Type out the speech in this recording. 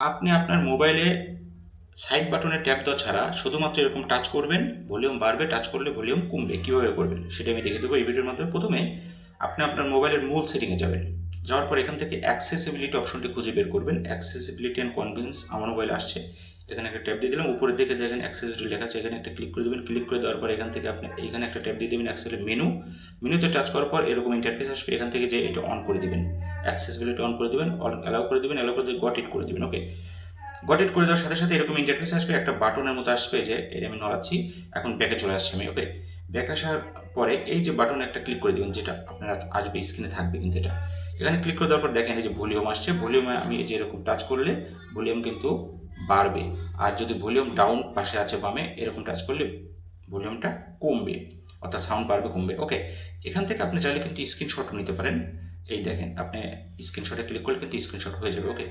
আপনি আপনার মোবাইলে সাইড বাটনে ট্যাপ দেওয়া ছাড়া শুধুমাত্র এরকম টাচ করবেন, ভলিউম বাড়বে, টাচ করলে ভলিউম কমবে। কীভাবে করবেন? সেটা আমি দেখে দেবো এই ভিডিওর মাধ্যমে। প্রথমে আপনি আপনার মোবাইলের মূল সেটিংয়ে যাবেন। যাওয়ার পর এখান থেকে অ্যাক্সেসিবিলিটি অপশনটি খুঁজে বের করবেন। অ্যাক্সেসিবিলিটি অ্যান্ড কনভিন্স আমার মোবাইলে আসছে। এখানে একটা ট্যাপ দিয়ে দিলাম। উপরের দিকে দেখেন অ্যাক্সেসিবিলিটি লেখা আছে। এখানে একটা ক্লিক করে দেবেন। ক্লিক করে দেওয়ার পর এখান থেকে আপনি এখানে একটা ট্যাপ দিয়ে দেবেন অ্যাক্সেসের মেনু মেনুতে টাচ করার পর এরকম ইন্টারফেস আসবে। এখান থেকে যে এটা অন করে দিবেন। অ্যাক্সেসিবিলিটি অন করে দিবেন অ্যালাউ করে দিবেন অ্যালাউ করে দিয়ে গট ইট করে দিবেন ওকে গট ইট করে দেওয়ার সাথে সাথে এরকম ইন্টারফেস আসবে, একটা বাটনের মতো আসবে যে এটা আমি নড়াচ্ছি, এখন ব্যাকে চলে আসছে আমি ওকে ব্যাক আসার পরে এই যে বাটন একটা ক্লিক করে দেবেন, যেটা আপনার আসবে স্ক্রিনে থাকবে কিন্তু এটা। এখানে ক্লিক করে দেওয়ার পর দেখেন এই যে ভলিউম আসছে ভলিউমে আমি এই যে এরকম টাচ করলে ভলিউম কিন্তু বাড়বে। আর যদি ভলিউম ডাউন পাশে আছে বামে, এরকম টাচ করলে ভলিউমটা কমবে, অর্থাৎ সাউন্ড বাড়বে, কমবে ওকে এখান থেকে আপনি চাইলে কিন্তু স্ক্রিনশটও নিতে পারেন। এই দেখেন আপনি স্ক্রিনশটে ক্লিক করলে কিন্তু স্ক্রিনশট হয়ে যাবে ওকে